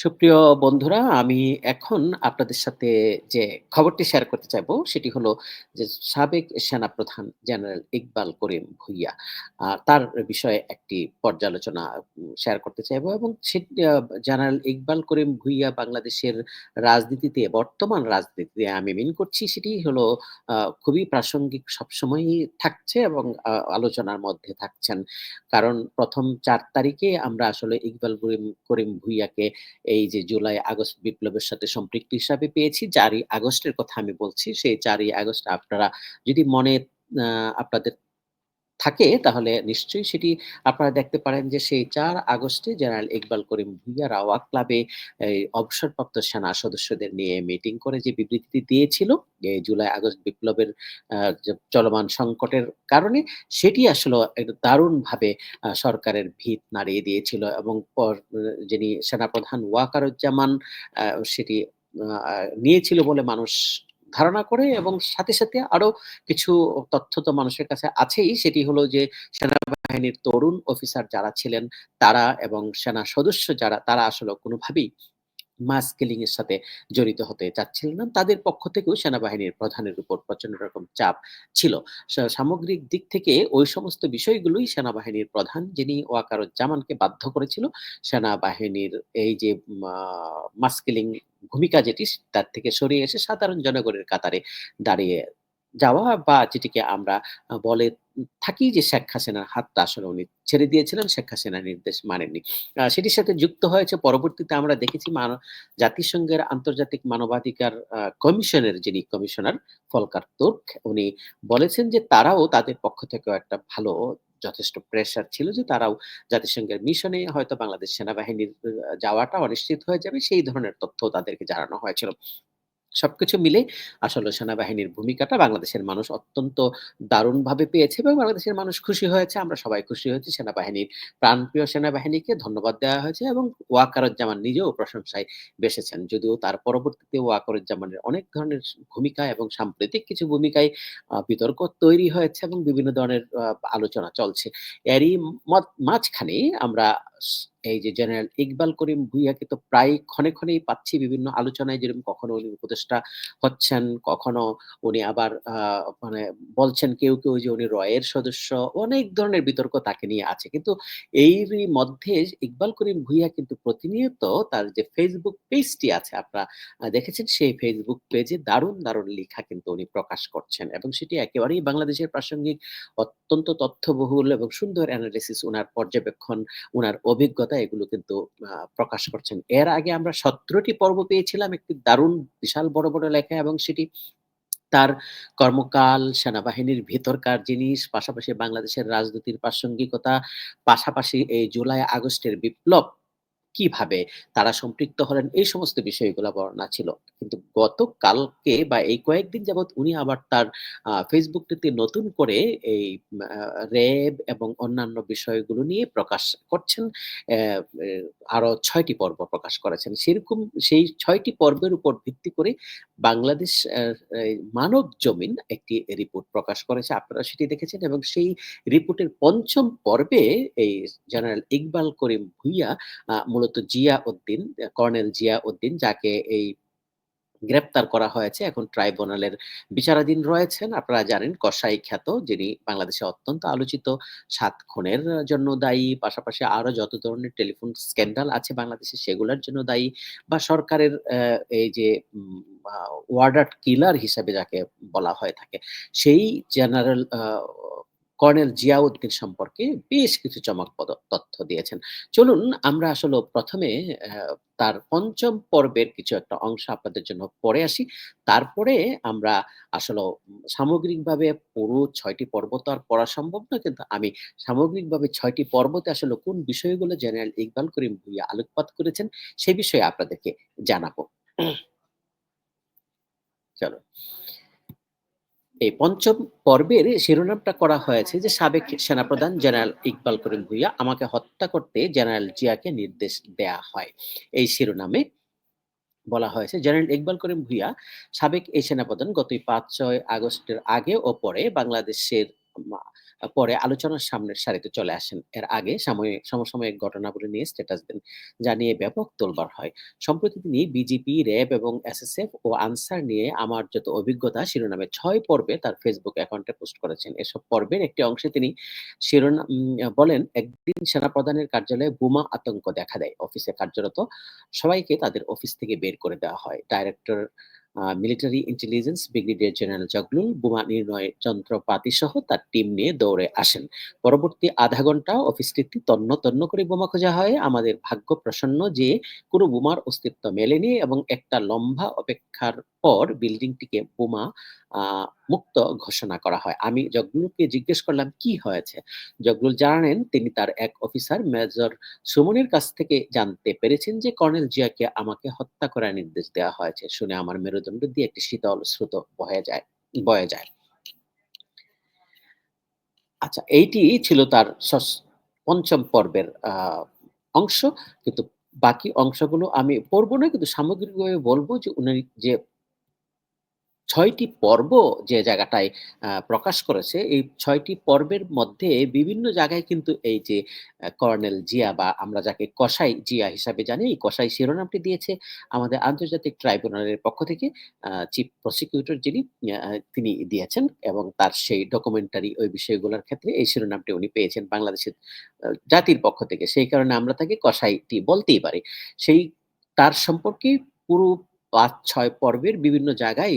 সুপ্রিয় বন্ধুরা, আমি এখন আপনাদের সাথে যে খবরটি শেয়ার করতে চাইব সেটি হলো যে সাবেক সেনাপ্রধান জেনারেল ইকবাল করিম ভূঁইয়া তার বিষয়ে একটি পর্যালোচনা শেয়ার করতে চাইব এবং সে জেনারেল ইকবাল করিম ভূঁইয়া বাংলাদেশের রাজনীতিতে বর্তমান রাজনীতিতে আমি মিন করছি সেটি হলো খুবই প্রাসঙ্গিক সবসময়ই থাকছে এবং আলোচনার মধ্যে থাকছেন। কারণ ১ম ৪ তারিখে আমরা আসলে ইকবাল করিম করিম ভূঁইয়াকে এই যে জুলাই, আগস্ট বিপ্লবের সাথে সম্পৃক্ত হিসাবে পেয়েছি। চারই আগস্টের কথা আমি বলছি। সেই চারই আগস্ট আপনারা যদি মনে আপনাদের থাকে তাহলে নিশ্চয়ই সেটি আপনারা দেখতে পারেন যে সেই চার আগস্টে জেনারেল ইকবাল করিম ভূঁইয়া রাওয়াক ক্লাবে অবসরপ্রাপ্ত সেনা সদস্যদের নিয়ে মিটিং করে যে বিবৃতিটি দিয়েছিল, জুলাই আগস্ট বিপ্লবের চলমান সংকটের কারণে সেটি আসলে দারুণভাবে সরকারের ভিত নাড়িয়ে দিয়েছিল এবং পর যিনি সেনাপ্রধান ওয়াকারুজ্জামান সেটি নিয়েছিল বলে মানুষ ধারণা করে এবং সাথে, সাথে আরও কিছু তথ্য তো মানুষের কাছে আছেই। সেটি হলো যে সেনাবাহিনীর তরুণ অফিসার যারা ছিলেন তারা এবং সেনা সদস্য যারা তারা আসলে কোনোভাবেই মাস কিলিং এর সাথে জড়িত হতে চাচ্ছিলেন না। তাদের পক্ষ থেকেও সেনাবাহিনীর প্রধানের উপর প্রচণ্ড রকম চাপ ছিল। সামগ্রিক দিক থেকে ওই সমস্ত বিষয়গুলোই সেনাবাহিনীর প্রধান যিনি ওয়াকারুজ্জামানকে বাধ্য করেছিল সেনাবাহিনীর এই যে মা মাস কিলিং ভূমিকা যেটি তার থেকে সরিয়ে এসে সাধারণ জনগণের কাতারে দাঁড়িয়ে যাওয়া বা যেটিকে আমরা বলে থাকি যে শেখ হাসিনার হাতটা আসলে উনি ছেড়ে দিয়েছিলেন, শেখ হাসিনার নির্দেশ মানেননি। সেটির সাথে যুক্ত হয়েছে পরবর্তীতে আমরা দেখেছি জাতিসংঘের আন্তর্জাতিক মানবাধিকার কমিশনের যিনি কমিশনার ফলকার তুর্ক উনি বলেছেন যে তারাও তাদের পক্ষ থেকেও একটা ভালো যথেষ্ট প্রেশার ছিল যে তারাও জাতিসংঘের মিশনে হয়তো বাংলাদেশ সেনাবাহিনীর যাওয়াটা অনিশ্চিত হয়ে যাবে, সেই ধরনের তথ্য তাদেরকে জানানো হয়েছিল। সবকিছু মিলে আসলে সেনাবাহিনীর ভূমিকাটা বাংলাদেশের মানুষ অত্যন্ত দারুণভাবে পেয়েছে এবং বাংলাদেশের মানুষ খুশি হয়েছে। আমরা সবাই খুশি হয়েছি। সেনাবাহিনীর প্রাণপ্রিয় সেনাবাহিনীকে ধন্যবাদ দেওয়া হয়েছে এবং ওয়াকারুজ্জামান নিজেও প্রশংসায় বেসেছেন। যদিও তার পরবর্তীতে ওয়াকারুজ্জামানের অনেক ধরনের ভূমিকা এবং সাম্প্রতিক কিছু ভূমিকায় বিতর্ক তৈরি হয়েছে এবং বিভিন্ন ধরনের আলোচনা চলছে। এরই মাঝখানে আমরা এই যে জেনারেল ইকবাল করিম ভূঁইয়াকে তো প্রায় ক্ষণে, ক্ষণেই পাচ্ছি বিভিন্ন আলোচনায় যেরকম কখনো উনি উপদেষ্টা হচ্ছেন, কখনো উনি আবার মানে বলছেন কেউ, কেউ যে উনি র এর সদস্য। অনেক ধরনের বিতর্ক তাকে নিয়ে আছে। কিন্তু এরই মধ্যে ইকবাল করিম ভূঁইয়া কিন্তু প্রতিনিয়ত তার যে Facebook পেজটি আছে আপনারা দেখেছেন সেই ফেসবুক পেজে দারুণ, দারুণ লেখা কিন্তু উনি প্রকাশ করছেন এবং সেটি একেবারেই বাংলাদেশের প্রাসঙ্গিক অত্যন্ত তথ্যবহুল এবং সুন্দর এনালাইসিস ওনার পর্যবেক্ষণ, উনার অভিজ্ঞতা এগুলো কিন্তু প্রকাশ করছেন। এর আগে আমরা সতেরোটি পর্ব পেয়েছিলাম একটি দারুণ বিশাল বড়, বড় লেখা এবং সেটি তার কর্মকাল, সেনাবাহিনীর ভেতরকার জিনিস, পাশাপাশি বাংলাদেশের রাজনীতির প্রাসঙ্গিকতা, পাশাপাশি এই জুলাই আগস্টের বিপ্লব কীভাবে তারা সম্পৃক্ত হলেন, এই সমস্ত বিষয়গুলা বর্ণনা ছিল। কিন্তু গতকালকে বা এই কয়েকদিন যাবৎ উনি আবার তার, আ, Facebook টিতে নতুন করে এই র‍্যাব এবং অন্যান্য বিষয়গুলো নিয়ে প্রকাশ করছেন। আরও ৬ টি পর্ব প্রকাশ করেছেন। সেরকম সেই ছয়টি পর্বের উপর ভিত্তি করে বাংলাদেশ অ্যা এই মানবজমিন একটি রিপোর্ট প্রকাশ করেছে। আপনারা সেটি দেখেছেন এবং সেই রিপোর্টের পঞ্চম পর্বে এই জেনারেল ইকবাল করিম ভূঁইয়া, আ মূলত জিয়াউদ্দিন, অ্যা কর্নেল জিয়া উদ্দিন যাকে এই গ্রেপ্তার করা হয়েছে। এখন ট্রাইব্যুনালের বিচারাধীন রয়েছেন। আপনারা জানেন কসাই খ্যাত যিনি বাংলাদেশে অত্যন্ত আলোচিত ৭ খুনের জন্য দায়ী। পাশাপাশি আরও যত ধরনের টেলিফোন স্ক্যান্ডাল আছে বাংলাদেশে সেগুলোর জন্য দায়ী বা সরকারের এই যে ওয়ার্ডার কিলার হিসাবে যাকে বলা হয়ে থাকে। সেই জেনারেল কর্নেল জিয়াউদ্দিন সম্পর্কে বেশ কিছু চমকপ্রদ তথ্য দিয়েছেন। চলুন আমরা আসলে ১ম এ তার পঞ্চম পর্বের কিছু একটা অংশ আপনাদের জন্য পড়ে আসি। তারপরে আমরা আসলেও সামগ্রিকভাবে পুরো ছয়টি পর্ব তো আর পড়া সম্ভব না। কিন্তু আমি সামগ্রিকভাবে ছয়টি পর্বতে আসলে কোন বিষয়গুলো জেনারেল ইকবাল করিম ভূঁইয়া আলোকপাত করেছেন সে বিষয়ে আপনাদেরকে জানাব। চলো। এই পঞ্চম পর্বের শিরোনামটা করা হয়েছে যে সাবেক সেনাপ্রধান জেনারেল ইকবাল করিম ভুইয়া আমাকে হত্যা করতে জেনারেল জিয়াকে নির্দেশ দেয়া হয়। এই শিরোনামে বলা হয়েছে, জেনারেল ইকবাল করিম ভুইয়া সাবেক এই সেনাপ্রধান গত ৫-৬ আগস্টের আগে ও পরে বাংলাদেশের পরে আলোচনার সামনের সারিতে চলে আসেন। এর আগে সাময়িক সমসাময়িক ঘটনাগুলি নিয়ে স্ট্যাটাস দেন। যা নিয়ে ব্যাপক তোলপাড় হয়। সম্প্রতি তিনি বিজিপি, র‍্যাব এবং এসএসএফ ও আনসার নিয়ে আমার যত অভিজ্ঞতা শিরোনামে ছয় পর্বে তার ফেসবুক অ্যাকাউন্টে পোস্ট করেছেন। এসব পর্বের একটি অংশে তিনি শিরোনাম বলেন, "একদিন সেনাপ্রধানের কার্যালয়ে বোমা আতঙ্ক দেখা দেয়। অফিসে কার্যরত সবাইকে তাদের অফিস থেকে বের করে দেওয়া হয়। Director military intelligence brigadier general Zaglul, বোমা নির্ণয় যন্ত্রপাতি সহ তার টিম নিয়ে দৌড়ে আসেন। পরবর্তী আধা ঘণ্টা অফিসটিতে তন্ন তন্ন করে বোমা খোঁজা হয়। আমাদের ভাগ্য প্রসন্ন যে কোনো বোমার অস্তিত্ব মেলেনি এবং একটা লম্বা অপেক্ষার পর বিল্ডিংটিকে বোমা মুক্ত ঘোষণা করা হয়। আমি জগলুলকে জিজ্ঞেস করলাম, "কি হয়েছে?" জগলুল জানালেন, তিনি তার এক অফিসার মেজর সুমনের কাছ থেকে জানতে পেরেছেন যে কর্নেল জিয়াকে আমাকে হত্যা করার নির্দেশ দেওয়া হয়েছে। শুনে আমার মেরুদণ্ড দিয়ে একটি শীতল স্রোত বহে যায় বয়ে যায়। আচ্ছা, এইটি ছিল তার ৫ম পর্বের অংশ। কিন্তু বাকি অংশগুলো আমি পড়ব না কিন্তু সামগ্রিকভাবে বলব যে উনি যে ৬ টি পর্ব যে জায়গাটায় প্রকাশ করেছে, এই ছয়টি পর্বের মধ্যে বিভিন্ন জায়গায় কিন্তু এই যে কর্নেল জিয়া বা আমরা যাকে কসাই জিয়া হিসাবে জানি, এই কসাই শিরোনামটি দিয়েছে আমাদের আন্তর্জাতিক ট্রাইব্যুনালের পক্ষ থেকে চিফ প্রসিকিউটর যিনি তিনি দিয়েছেন এবং তার সেই ডকুমেন্টারি ওই বিষয়গুলোর ক্ষেত্রে এই শিরোনামটি উনি পেয়েছেন বাংলাদেশের জাতির পক্ষ থেকে। সেই কারণে আমরা তাকে কসাইটি বলতেই পারি। সেই তার সম্পর্কে পুরো ৫-৬ পর্বের বিভিন্ন জায়গায়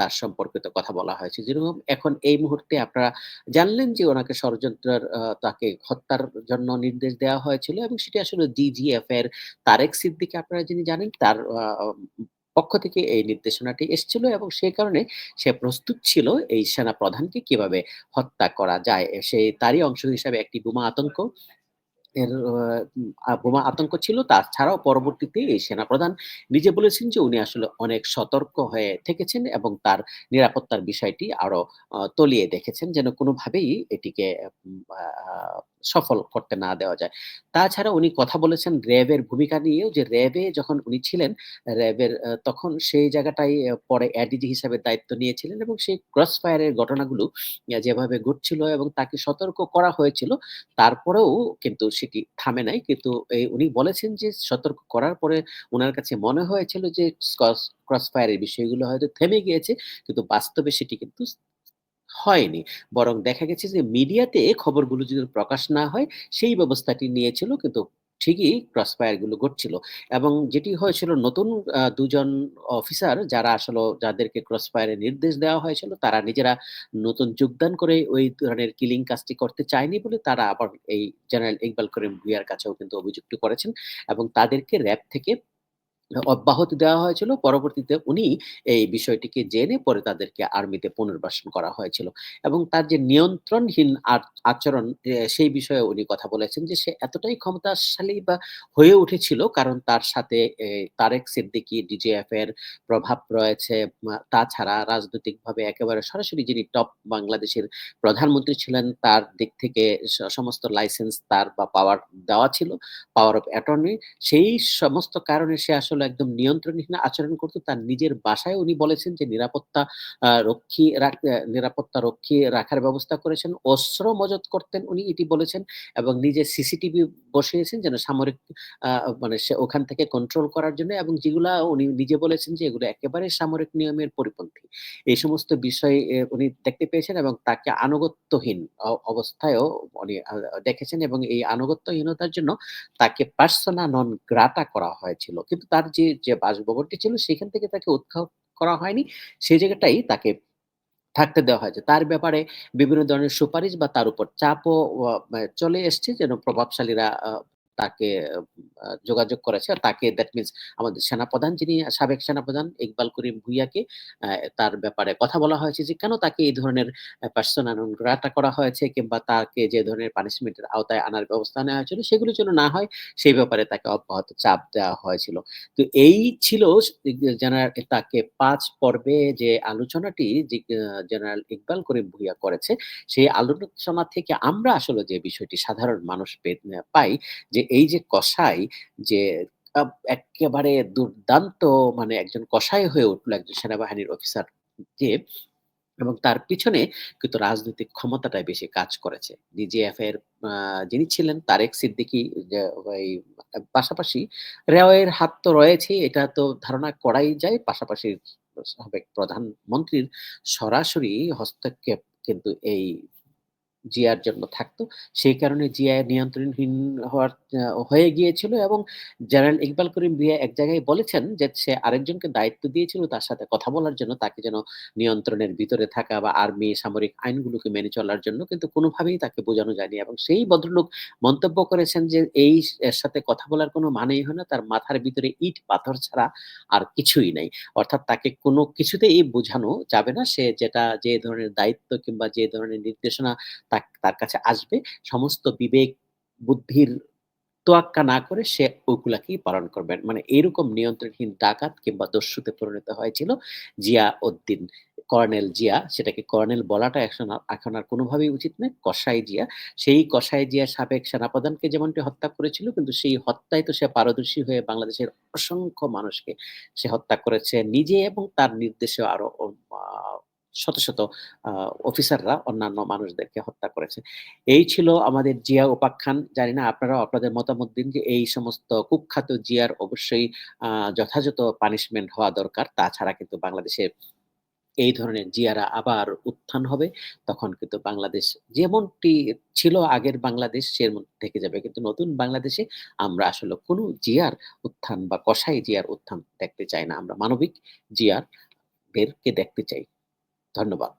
তার সম্পর্কিত কথা বলা হয়েছে। যেরকম এখন এই মুহূর্তে আপনারা জানলেন যে ওনাকে ষড়যন্ত্রের তাকে হত্যার জন্য নির্দেশ দেওয়া হয়েছিল এবং সেটি আসলে ডিজিএফ এর তারেক সিদ্দিকে আপনারা যিনি জানেন, তার পক্ষ থেকে এই নির্দেশনাটি এসেছিল এবং সে কারণে সে প্রস্তুত ছিল এই সেনা প্রধানকে কীভাবে হত্যা করা যায়। সেই তারই অংশ হিসাবে একটি বোমা আতঙ্ক এর বোমা আতঙ্ক ছিল। তাছাড়াও পরবর্তীতে এই সেনাপ্রধান নিজে বলেছেন যে, উনি আসলে অনেক সতর্ক হয়ে থেকেছেন এবং তার নিরাপত্তার বিষয়টি আরও তলিয়ে দেখেছেন যেন কোনোভাবেই এটিকে সফল করতে না দেওয়া যায়। তাছাড়া উনি কথা বলেছেন র‍্যাবের ভূমিকা নিয়েও যে র‍্যাবে যখন উনি ছিলেন, র‍্যাবের তখন সেই জায়গাটায় পরে এডিজি হিসাবে দায়িত্ব নিয়েছিলেন এবং সেই ক্রস ফায়ার এর ঘটনাগুলো যেভাবে ঘটছিল এবং তাকে সতর্ক করা হয়েছিল, তারপরেও কিন্তু সেটি থামে নাই। কিন্তু এই উনি বলেছেন যে সতর্ক করার পরে ওনার কাছে মনে হয়েছিল যে ক্রস ক্রস ফায়ার বিষয়গুলো হয়তো থেমে গিয়েছে। কিন্তু বাস্তবে সেটি কিন্তু হয়নি। বরং দেখা গেছে যে মিডিয়াতে খবরগুলো যদি প্রকাশ না হয়, সেই ব্যবস্থাটি নিয়েছিল কিন্তু ঠিকই ক্রস ফায়ারগুলো ঘটছিল। এবং যেটি হয়েছিল নতুন দুজন অফিসার যারা আসলে যাদেরকে ক্রস ফায়ার নির্দেশ দেওয়া হয়েছিল, তারা নিজেরা নতুন যোগদান করে ওই ধরনের কিলিং কাজটি করতে চায়নি বলে তারা আবার এই জেনারেল ইকবাল করিম ভূঁইয়ার কাছেও কিন্তু অভিযুক্ত করেছেন এবং তাদেরকে র‍্যাব থেকে অব্যাহতি দেওয়া হয়েছিল। পরবর্তীতে উনি এই বিষয়টিকে জেনে পরে তাদেরকে আর্মিতে পুনর্বাসন করা হয়েছিল। এবং তার যে নিয়ন্ত্রণহীন আচরণ সেই বিষয়ে উনি কথা বলেছেন যে সে এতটাই ক্ষমতাশালী বা হয়ে উঠেছিল কারণ তার সাথে তারেক সিদ্দিকি ডিজিএফ এর প্রভাব রয়েছে। তাছাড়া রাজনৈতিকভাবে একেবারে সরাসরি যিনি টপ বাংলাদেশের প্রধানমন্ত্রী ছিলেন, তার দিক থেকে সমস্ত লাইসেন্স তার বা পাওয়ার দেওয়া ছিল, পাওয়ার অফ অ্যাটর্নি। সেই সমস্ত কারণে সে আসলে একদম নিয়ন্ত্রণহীন আচরণ করত। তার নিজের বাসায় উনি বলেছেন যে নিরাপত্তা রক্ষী নিরাপত্তা রক্ষী রাখার ব্যবস্থা করেছেন। অস্ত্র মজুত করতেন উনি, এটি বলেছেন, এবং নিজে সিসিটিভি বসিয়েছেন যেন সামরিক মানে সে ওখান থেকে কন্ট্রোল করার জন্য, এবং যেগুলা উনি নিজে বলেছেন যে এগুলো একেবারে সামরিক নিয়মের পরিপন্থী। এই সমস্ত বিষয় উনি দেখতে পেয়েছেন এবং তাকে আনুগত্যহীন অবস্থায়ও উনি দেখেছেন এবং এই আনুগত্যহীনতার জন্য তাকে পার্সোনা নন গ্রাটা করা হয়েছিল। কিন্তু তার যে, যে বাসভবনটি ছিল সেখান থেকে তাকে উৎখাত করা হয়নি। সেই জায়গাটাই তাকে থাকতে দেওয়া হয়েছে। তার ব্যাপারে বিভিন্ন ধরনের সুপারিশ বা তার উপর চাপও চলে এসছে যেন প্রভাবশালীরা তাকে যোগাযোগ করেছে। তাকে দ্যাট মিনস আমাদের সেনাপ্রধান যিনি সাবেক সেনাপ্রধান ইকবাল করিম ভূঁইয়াকে তার ব্যাপারে কথা বলা হয়েছে যে কেন তাকে এই ধরনের পার্সোনা নন করা হয়েছে কিংবা তাকে যে ধরনের পানিশমেন্ট এর আওতায় আনার ব্যবস্থা নেওয়া হয়েছিল সেগুলো যেন না হয় সেই ব্যাপারে তাকে অব্যাহত চাপ দেওয়া হয়েছিল। তো এই ছিল জেনারেল তাকে পাঁচ পর্বে যে আলোচনাটি জেনারেল ইকবাল করিম ভূঁইয়া করেছে, সেই আলোচনা থেকে আমরা আসলে যে বিষয়টি সাধারণ মানুষ পাই যে এই যে কসাই যে আব এক্কেবারে দুর্দান্ত মানে একজন কসাই হয়ে উঠল একজন সেনাবাহিনীর অফিসার যে এবং তার পিছনে কিন্তু রাজনৈতিক ক্ষমতাটাই বেশি কাজ করেছে। ডিজিএফ এর যিনি ছিলেন তারেক সিদ্দিকী পাশাপাশি রেওয়ের হাত তো রয়েছেই, এটা তো ধারণা করাই যায়। পাশাপাশি সাবেক প্রধানমন্ত্রীর সরাসরি হস্তক্ষেপ কিন্তু এই জিয়ার জন্য থাকতো। সেই কারণে জিয়া নিয়ন্ত্রণহীন হওয়ার হয়ে গিয়েছিল এবং জেনারেল ইকবাল করিম ভূঁইয়া এক জায়গায় বলেছেন যে, সে আরেকজনকে দায়িত্ব দিয়েছিল তার সাথে কথা বলার জন্য, তাকে যেন নিয়ন্ত্রণের ভিতরে থাকা বা আর্মি সামরিক আইনগুলোকে মেনে চলার জন্য কিন্তু কোনোভাবেই তাকে বোঝানো যায়নি এবং সেই ভদ্রলোক মন্তব্য করেছেন যে, এই এর সাথে কথা বলার কোনো মানেই হয় না। তার মাথার ভিতরে ইট পাথর ছাড়া আর কিছুই নাই। অর্থাৎ তাকে কোনো কিছুতেই বোঝানো যাবে না। সে যেটা যে ধরনের দায়িত্ব কিংবা যে ধরনের নির্দেশনা তার কাছে আসবে সমস্ত বিবেক, বুদ্ধির তোয়াক্কা না করে সে ওগুলাকেই পালন করবেন। মানে এরকম নিয়ন্ত্রণহীন ডাকাত কিংবা দস্যুতে পরিণত হয়েছিল জিয়া উদ্দিন কর্নেল জিয়া, সেটাকে কর্নেল বলাটা এখন এখন আর কোনোভাবেই উচিত নয়। কসাই জিয়া। সেই কসাই জিয়া সাবেক সেনাপ্রধানকে যেমনটি হত্যা করেছিল, কিন্তু সেই হত্যায় তো সে পারদর্শী হয়ে বাংলাদেশের অসংখ্য মানুষকে সে হত্যা করেছে নিজে এবং তার নির্দেশেও আরও শত, শত অফিসাররা অন্যান্য মানুষদেরকে হত্যা করেছে। এই ছিল আমাদের জিয়া উপাখ্যান। জানি না আপনারাও আপনাদের মতামত দিন যে এই সমস্ত কুখ্যাত জিয়ার অবশ্যই যথাযথ পানিশমেন্ট হওয়া দরকার। তাছাড়া কিন্তু বাংলাদেশে এই ধরনের জিয়ারা আবার উত্থান হবে। তখন কিন্তু বাংলাদেশ যেমনটি ছিল আগের বাংলাদেশ সেমন থেকে যাবে। কিন্তু নতুন বাংলাদেশে আমরা আসলে কোনো জিয়ার উত্থান বা কসাই জিয়ার উত্থান দেখতে চাই না। আমরা মানবিক জিয়ার দেরকে দেখতে চাই। ধন্যবাদ।